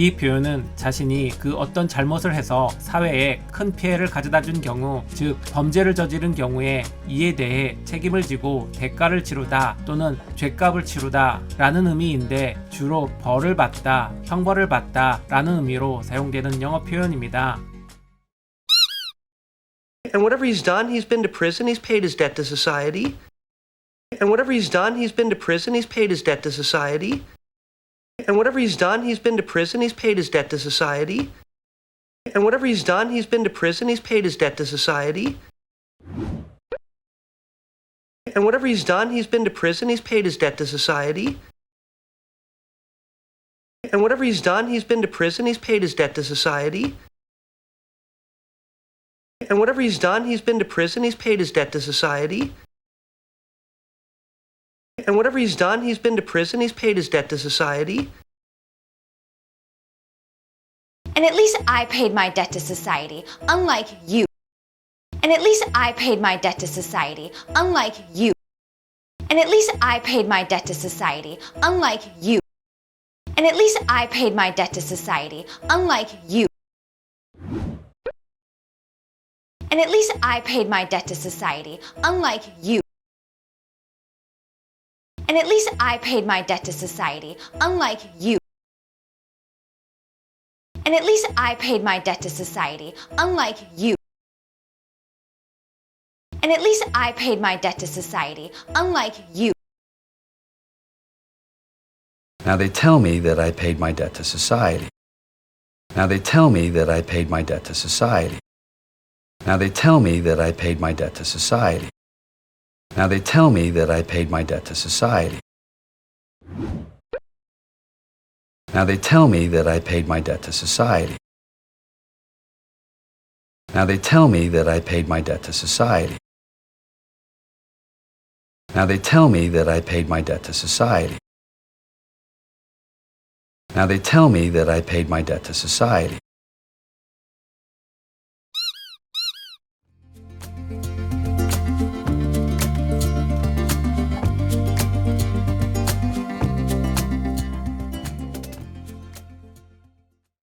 이 표현은 자신이 그 어떤 잘못을 해서 사회에 큰 피해를 가져다 준 경우, 즉 범죄를 저지른 경우에 이에 대해 책임을 지고 대가를 치르다 또는 죄값을 치르다 라는 의미인데 주로 벌을 받다, 형벌을 받다 라는 의미로 사용되는 영어 표현입니다. And whatever he's done, he's been to prison, he's paid his debt to society. And whatever he's done, he's been to prison, he's paid his debt to society. And whatever he's done, he's been to prison, he's paid his debt to society. And whatever he's done, he's been to prison, he's paid his debt to society. And whatever he's done, he's been to prison, he's paid his debt to society. And whatever he's done, he's been to prison, he's paid his debt to society. And whatever he's done, he's been to prison, he's paid his debt to society. And whatever he's done, he's been to prison, he's paid his debt to society. And at least I paid my debt to society, unlike you. And at least I paid my debt to society, unlike you. And at least I paid my debt to society, unlike you. And at least I paid my debt to society, unlike you. And at least I paid my debt to society, unlike you. I paid my debt to society, unlike you. And at least I paid my debt to society, unlike you. And at least I paid my debt to society, unlike you. Now they tell me that I paid my debt to society. Now they tell me that I paid my debt to society. Now they tell me that I paid my debt to society. Now they tell me that I paid my debt to society. Now they tell me that I paid my debt to society. Now they tell me that I paid my debt to society. Now they tell me that I paid my debt to society. Now they tell me that I paid my debt to society.